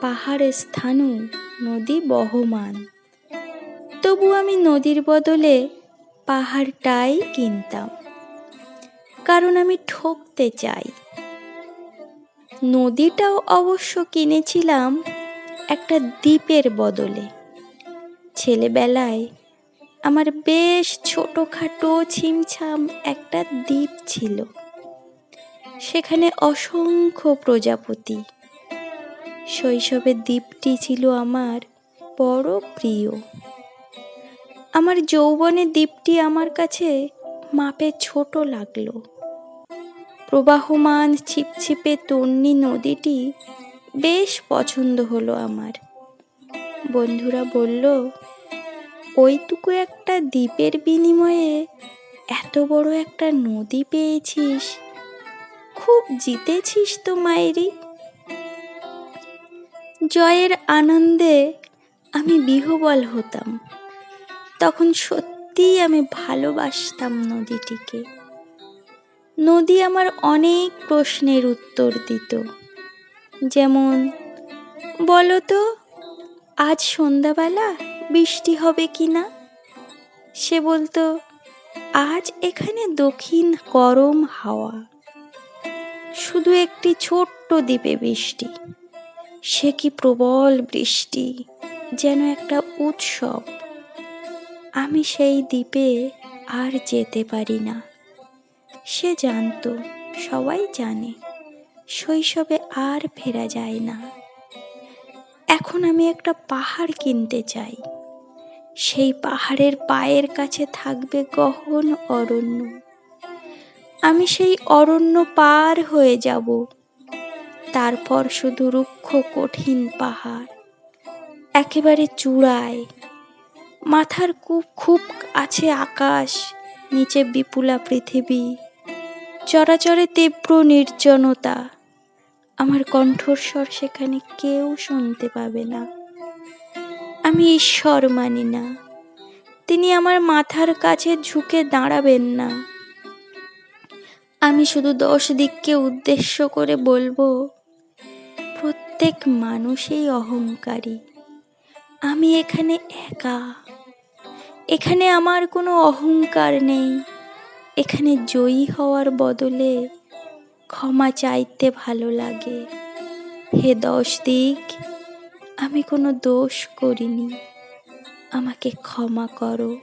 পাহাড়ের স্থানু নদী বহমান। তবু আমি নদীর বদলে পাহাড়টাই কিনতাম। কারণ আমি ঠকতে চাই। নদীটাও অবশ্য কিনেছিলাম একটা দ্বীপের বদলে। ছেলেবেলায় আমার বেশ ছোটোখাটো ছিমছাম একটা দ্বীপ ছিল। সেখানে অসংখ্য প্রজাপতি শৈশবে দ্বীপটি ছিল আমার বড় প্রিয়। আমার যৌবনে দ্বীপটি আমার কাছে মাপে ছোট লাগল। প্রবাহমান ছিপছিপে তন্নি নদীটি বেশ পছন্দ হলো আমার। বন্ধুরা বলল, ওইটুকু একটা দ্বীপের বিনিময়ে এত বড় একটা নদী পেয়েছিস। খুব জিতেছিস তো মায়েরি। জয়ের আনন্দে আমি বিহবল হতাম। তখন সত্যিই আমি ভালোবাসতাম নদীটিকে। নদী আমার অনেক প্রশ্নের উত্তর দিত। যেমন বলো তো আজ সন্ধ্যাবেলা বৃষ্টি হবে কি না? সে বলতো, আজ এখানে দক্ষিণ গরম হাওয়া। শুধু একটি ছোট্ট দ্বীপে বৃষ্টি। সে কি প্রবল বৃষ্টি, যেন একটা উৎসব। আমি সেই দ্বীপে আর যেতে পারি না। সে জানতো, সবাই জানে, শৈশবে আর ফেরা যায় না। এখন আমি একটা পাহাড় কিনতে চাই। সেই পাহাড়ের পায়ের কাছে থাকবে গহন অরণ্য। আমি সেই অরণ্য পার হয়ে যাব। তারপর শুধু রুক্ষ কঠিন পাহাড়। একেবারে চূড়ায়। মাথার খুব খুব আছে আকাশ, নিচে বিপুলা পৃথিবী। চরাচরে তীব্র নির্জনতা। আমার কণ্ঠস্বর সেখানে কেউ শুনতে পাবে না। আমি ঈশ্বর মানি না। তিনি আমার মাথার কাছে ঝুঁকে দাঁড়াবেন না। আমি শুধু দশ দিককে উদ্দেশ্য করে বলব প্রত্যেক মানুষই অহংকারী। আমি এখানে একা। এখানে আমার কোনো অহংকার নেই। এখানে জয়ী হওয়ার বদলে ক্ষমা চাইতে ভালো লাগে। হে দশ দিক, আমি কোনো দোষ করিনি। আমাকে ক্ষমা করো।